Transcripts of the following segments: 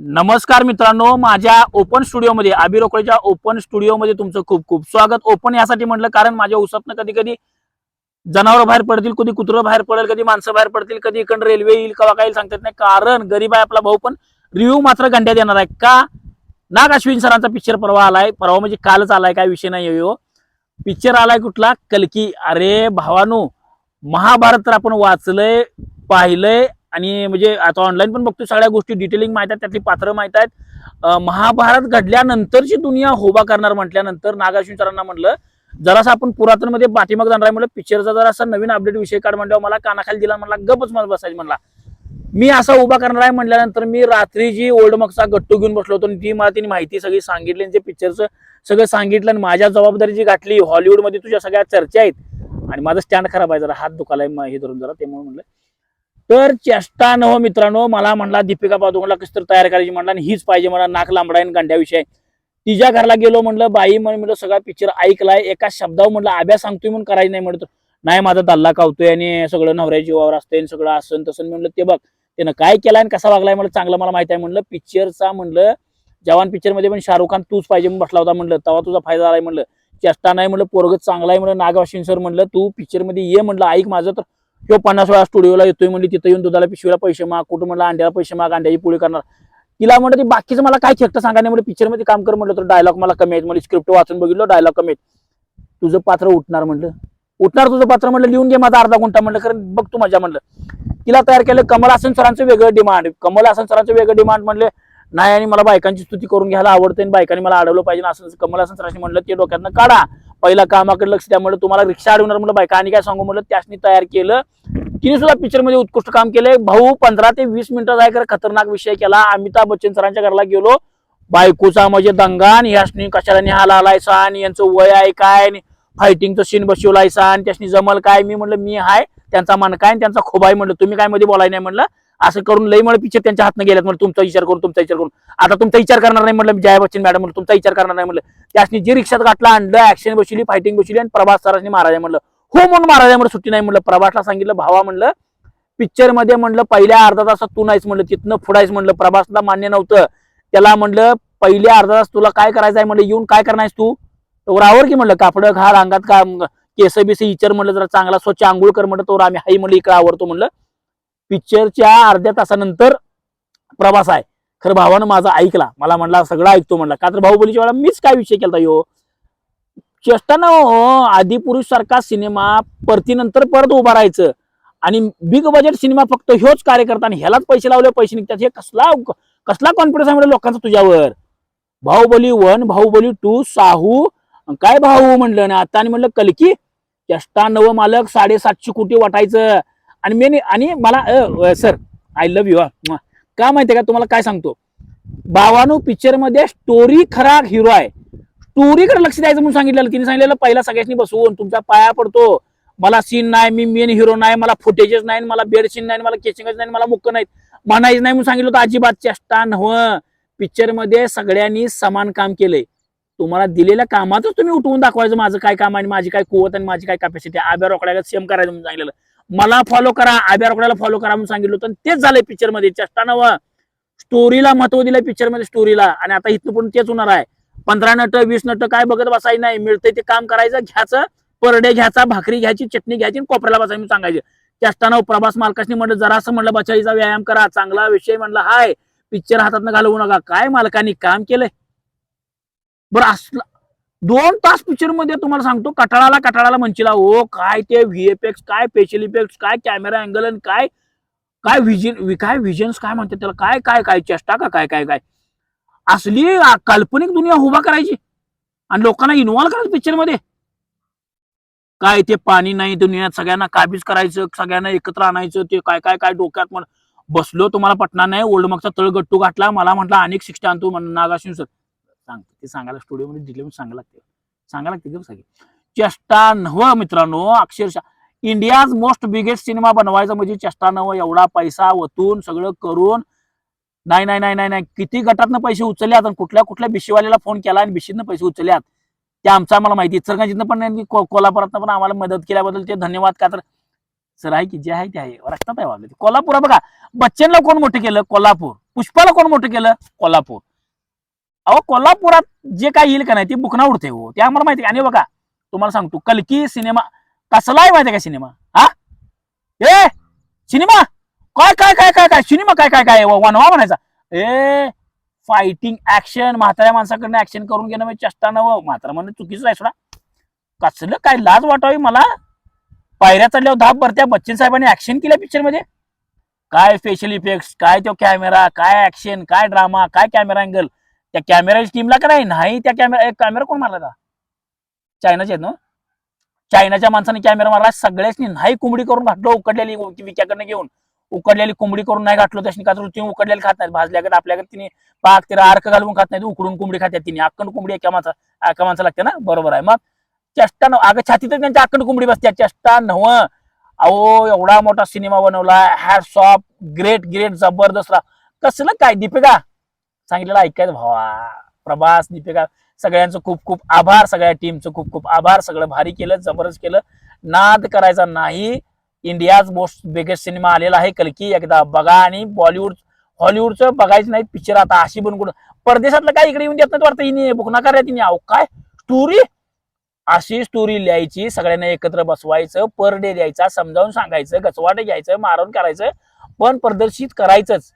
नमस्कार मित्रांनो माझ्या ओपन स्टुडिओमध्ये आबी ओपन स्टुडिओमध्ये तुमचं खूप खूप स्वागत. ओपन यासाठी म्हटलं कारण माझ्या उसातनं कधी कधी जनावर बाहेर पडतील कधी कुत्रं बाहेर पडेल कधी माणसं बाहेर पडतील कधी इकडं रेल्वे येईल कवा काही सांगता येत नाही. कारण गरीब आहे आपला भाऊ पण रिव्ह्यू मात्र गंड्यात येणार आहे. का? नाग अश्विन सरांचा पिक्चर परवा आलाय. परवा म्हणजे कालच आलाय काय विषय नाही येऊ पिक्चर हो. आलाय कुठला? कलकी. अरे भावानो महाभारत तर आपण वाचलंय पाहिलंय आणि म्हणजे आता ऑनलाईन पण बघतो सगळ्या गोष्टी डिटेलिंग माहीत आहेत त्यातली पात्र माहीत आहेत. महाभारत घडल्यानंतरची दुनिया होबा करणार म्हटल्यानंतर नागाश्विन सरांना म्हणलं जरासा आपण पुरातनमध्ये पाठीमाग जाणार आहे म्हणलं पिक्चरचा जरासा नवीन अपडेट विषय काढ म्हणल्यावर मला कानाखाली दिला म्हणला गपच मला बसायचं म्हणला. मी असा उभा करणार आहे म्हटल्यानंतर मी रात्री जी ओल्ड मगचा गट्टू घेऊन बसलो होतो आणि ती मला तिने माहिती सगळी सांगितली आणि ते पिक्चरचं सगळं सांगितलं आणि माझ्या जबाबदारी जी घातली हॉलिवूडमध्ये तुझ्या सगळ्या चर्चा आहेत आणि माझा स्टँड खराब आहे जरा हात दुखालाय हे धरून जरा त्यामुळे म्हणलं तर चेष्टा न हो मित्रांनो मला म्हणला दीपिका पादुकोणला कसं तर तयार करायची म्हणला आणि हीच पाहिजे मला नाक लांबडा आणि गांड्याविषयी. तिच्या घरला गेलो म्हणलं बाई म्हणून म्हणलं सगळा पिक्चर ऐकलाय एका शब्दावर म्हणलं आभ्या सांगतोय म्हणून करायचं नाही म्हणतो नाही माझा दल्ला कावतोय आणि सगळं नवऱ्याची वावर असते आणि सगळं असं तसं म्हणलं ते बघ त्यानं काय केलाय आणि कसा वागलाय म्हणलं चांगलं मला माहिती आहे म्हणलं पिक्चरचा म्हणलं जवान पिक्चरमध्ये पण शाहरुख खान तूच पाहिजे म्हणून बसला होता म्हणलं तेव्हा तुझा फायदा झालाय म्हणलं. चेष्टा नाही म्हणलं पोरग चांगला आहे म्हणलं नागवाशिन सर म्हणलं तू पिक्चरमध्ये ये म्हणलं ऐक माझं तर. किंवा पन्नास वेळा स्टुडिओला येतोय म्हणजे तिथं येऊन दुधाला पिशवीला पैसे माग कुठं अंड्याला पैसे माग अंड्याची पोळी करणार. तिला म्हणलं ती बाकीचं मला काय खेळतं सांगा नाही म्हणलं पिक्चरमध्ये काम कर म्हणलं तर डायलॉग मला कमी आहेत. म्हणजे स्क्रिप्ट वाचून बघितलं डायलॉग कमी आहेत. तुझं पात्र उठणार म्हणलं. उठणार तुझं पात्र म्हणलं लिहून घे माझा अर्धा गुंठा म्हणलं कारण बघ तू मजा म्हणलं. तिला तयार केलं कमल हासन सरांचं वेगळं डिमांड कमल हासन सरांचं वेगळं डिमांड म्हणले नाही आणि मला बायकांची स्तुती करून घ्यायला आवडते आणि बायकांनी मला अडवलं पाहिजे. असं कमल हासन सरांनी म्हणलं ते डोक्यातनं काढा. पहिला कामाकडे लक्ष द्या म्हणलं तुम्हाला रिक्षा अडवणार म्हणलं बायका. आणि काय सांगू म्हणलं त्यासनी तयार केलं. तिने सुद्धा पिक्चरमध्ये उत्कृष्ट काम केलंय. भाऊ पंधरा ते वीस मिनिटं आहे खरं खतरनाक विषय केला. अमिताभ बच्चन सरांच्या घरला गेलो. बायकोचा म्हणजे दंगान आणि कशाला निहाला आलायसा? आणि यांचं वय आहे काय? फायटिंगचं सीन बसवलायसा? आणि त्यासनी जमल काय? मी म्हणलं मी हाय त्यांचा मान काय? आणि त्यांचा खोबाय म्हणलं. तुम्ही काय मध्ये बोलाय नाही म्हणलं. असं करून लई मला पिक्चर त्यांच्या हातनं गेल्यात म्हणलं तुमचा विचार करून तुमचा विचार करून. आता तुमचा विचार करणार नाही म्हणलं जया बच्चन मॅडम म्हणलं तुमचा विचार करणार नाही म्हणलं त्यासनी जी रिक्षात गाठला आणलं ऍक्शन बसली फायटिंग बसली आणि प्रभास सरांनी महाराजा म्हणलं हो म्हणून महाराज म्हणलं सुट्टी नाही म्हणलं प्रभासला सांगितलं भावा म्हणलं पिक्चरमध्ये म्हणलं पहिल्या अर्धा तासात तू नाहीस म्हणलं तिथनं फुडायच म्हणलं प्रभासला मान्य नव्हतं. त्याला म्हणलं पहिल्या अर्धा तास तुला काय करायचं आहे म्हणलं येऊन काय करणार तू? तर आवर की म्हणलं कापड घाल अंगात का केस बिस इचर म्हणलं जरा चांगला स्वच्छ आंघोळ कर म्हणलं तर आम्ही हाई म्हणलं इकडे आवडतो म्हणलं पिक्चरच्या अर्ध्या तासानंतर प्रवास आहे. खरं भावानं माझा ऐकला. मला म्हणला सगळं ऐकतो म्हणला. का तर बाहुबलीच्या वेळा मीच काय विषय केला यो? चेष्टानं हो, हो, हो आदिपुरुष सारखा सिनेमा परतीनंतर परत उभा राहायचं. आणि बिग बजेट सिनेमा फक्त ह्योच कार्यकर्ता आणि ह्यालाच पैसे लावले पैसे निघतात. हे कसला कसला कॉन्फिडन्स आहे म्हणजे लोकांचा तुझ्यावर? बाहुबली वन बाहुबली टू साहू काय भाऊ म्हणलं? ना आता आणि म्हणलं कलकी चेष्टा नव मालक साडेसातशे कोटी वाटायचं. आणि मी आणि मला सर आय लव्ह यू का माहितीये का? तुम्हाला काय सांगतो? बावानू पिक्चरमध्ये स्टोरी खरा हिरो आहे. स्टोरीकडे लक्ष द्यायचं म्हणून सांगितलेलं. तिने सांगितलेलं पहिला सगळ्यांनी बसवून तुमच्या पाया पडतो. मला सीन नाही मी मेन हिरो नाही मला फुटेजेस नाही मला बेड सीन नाही मला केचिंगच नाही मला मुक्क नाहीत. म्हणायचं नाही म्हणून सांगितलं होतं अजिबात चेष्टा नव पिक्चरमध्ये सगळ्यांनी समान काम केलंय. तुम्हाला दिलेल्या कामातच तुम्ही उठवून दाखवायचं माझं काय काम आहे आणि माझी काय कुवत आणि माझी काय कॅपॅसिटी आब्या रोकड्याला सेम करायचं म्हणून सांगितलेलं. मला फॉलो करा आब्या रोकड्याला फॉलो करा म्हणून सांगितलं होतं. तेच झालंय पिक्चरमध्ये. चष्टानव स्टोरीला महत्त्व दिलंय पिक्चरमध्ये स्टोरीला आणि आता इथं पण तेच होणार आहे. पंधरा नट वीस नट काय बघत बसायचं नाही. मिळतंय ते काम करायचं घ्यायचं परडे घ्यायचा भाकरी घ्यायची चटणी घ्यायची आणि कोपऱ्याला बसायचं म्हणून सांगायचं. त्यास्ताना प्रभास मालकाशनी म्हणलं जरा असं म्हणलं बचाईचा व्यायाम करा चांगला विषय म्हणलं हाय. पिक्चर हातात घालवू नका. काय मालकांनी काम केलंय? बरं असलं दोन तास पिक्चरमध्ये तुम्हाला सांगतो कटाळाला कटाळाला म्हणशीला ओ काय ते व्हीएफएक्स काय स्पेशल इफेक्ट काय कॅमेरा अँगल आणि काय काय व्हिजन काय व्हिजन्स काय म्हणतात त्याला काय काय काय चेष्टा का काय काय काय? असली काल्पनिक दुनिया उभा करायची आणि लोकांना इन्व्हॉल्व्ह करायचं पिक्चरमध्ये. काय ते पाणी नाही दुनियात सगळ्यांना काबीज करायचं सगळ्यांना एकत्र आणायचं ते काय काय काय डोक्यात म्हण बसलो तुम्हाला पटणार नाही ओल्ड मागचा तळ गट्टू घातला मला म्हटलं अनेक शिक्षा आणतो म्हण नागाशिव सर सांगतो. ते सांगायला स्टुडिओ मध्ये दिले म्हणून सांगायला लागते. सांगायला लागते सगळे. चेष्टा नव मित्रांनो अक्षरशः इंडियाज मोस्ट बिगेस्ट सिनेमा बनवायचा म्हणजे चेष्टा नव एवढा पैसा वतून सगळं करून. नाही नाही नाही नाही नाही. किती गटातनं पैसे उचलल्यात आणि कुठल्या कुठल्या बिशीवाल्याला फोन केला आणि बिशीतनं पैसे उचलल्यात? ते आमचं आम्हाला माहिती इचलकरंजीतनं पण नाही कोल्हापुरातनं पण आम्हाला मदत केल्याबद्दल ते धन्यवाद का तर सर आहे की जे आहे ते आहे. रस्त्यात आहे वागले कोल्हापूर बघा. बच्चनला कोण मोठं केलं? कोल्हापूर. पुष्पाला कोण मोठं केलं? कोल्हापूर. अहो कोल्हापुरात जे काय येईल का नाही ते बुकना उडते हो. ते आम्हाला माहिती आणि बघा तुम्हाला सांगतो कलकी सिनेमा कसला आहे माहिती का सिनेमा? हा? ए सिनेमा? काय काय काय काय काय सिनेमा काय काय काय? वनवा म्हणायचा. ए फायटिंग ऍक्शन म्हाताऱ्या माणसाकडनं ऍक्शन करून घेणं म्हणजे चष्टा नवं म्हातारा म्हणणं चुकीचं आहे सोडा. कसलं काय लाज वाटावी मला? पायऱ्या चढल्यावर धाप भरत्या बच्चन साहेबांनी ऍक्शन केल्या पिक्चरमध्ये? काय फेशियल इफेक्ट काय तो कॅमेरा काय ऍक्शन काय ड्रामा काय कॅमेरा अँगल त्या कॅमेरा टीमला का नाही? नाही त्या कॅमेरा कॅमेरा कोण मारला का चायनाचे आहेत ना? चायनाच्या माणसाने कॅमेरा मारला सगळ्याच नाही कोंबडी करून घातलो उकडलेली विक्याकडनं घेऊन. उकडलेली कोंबडी करून नाही घातलो त्याची का तिने उकडलेली खात नाही भाजल्याकडे आपल्याकडे तिने पाक तिला अर्क घालून खात नाही उकडून कोंबडी खात्यात तिने. अक्कंड कोंबडी एका माणसा एका माणसा लागते ना? बरोबर आहे. मग चेष्टा नव अगं छातीतच त्यांच्या अक्कंड कोंबडी बसते चेष्टा नव अहो एवढा मोठा सिनेमा बनवला हॅट्स ऑफ ग्रेट ग्रेट जबरदस्त. रा- कसलं काय? दीपिका? सांगितलेलं ऐकायचं भावा. प्रभास दीपिका सगळ्यांचं खूप खूप आभार. सगळ्या टीमचं खूप खूप आभार. सगळं भारी केलं जबरदस्त केलं. नाद करायचा नाही. इंडियाज मोस्ट बिगेस्ट सिनेमा आलेला आहे. कलकी एकदा बघा. आणि बॉलिवूड हॉलिवूडचं बघायचं नाही पिक्चर आता अशी बनवून परदेशातलं काय इकडे येऊन देत नाही वाटतं हिने बुकनाकार आहे तिने. अहो काय? स्टोरी अशी स्टोरी लिहायची. सगळ्यांना एकत्र बसवायचं. पर डे द्यायचा समजावून सांगायचं. गचवाटे घ्यायचं. मारून करायचं. पण प्रदर्शित करायचंच.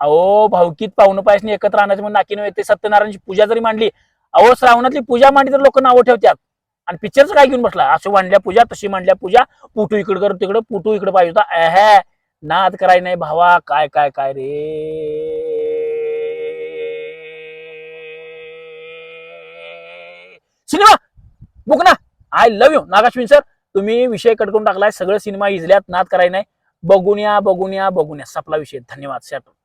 अहो भावकीत पाहुणं पायसनी एकत्र आणायचं म्हणून नाकीनं येते. सत्यनारायणची पूजा जरी मांडली अहो श्रावणातली पूजा मांडली तर लोक नावं ठेवतात. आणि पिक्चरचं काय घेऊन बसला? असं मांडल्या पूजा तशी मांडल्या पूजा. पुटू इकडे कर तिकडं पुटू इकडे पाहिजे होता. एहे नाद कराय नाही भावा. काय काय काय रे? सिनेमा? बुक ना? I love you Nagashwin sir तुम्ही विषय कट करून टाकलाय. सगळं सिनेमा इजल्यात नाद कराय नाही. बघून या बघून या बघून या. सपला विषय. धन्यवाद सॅटो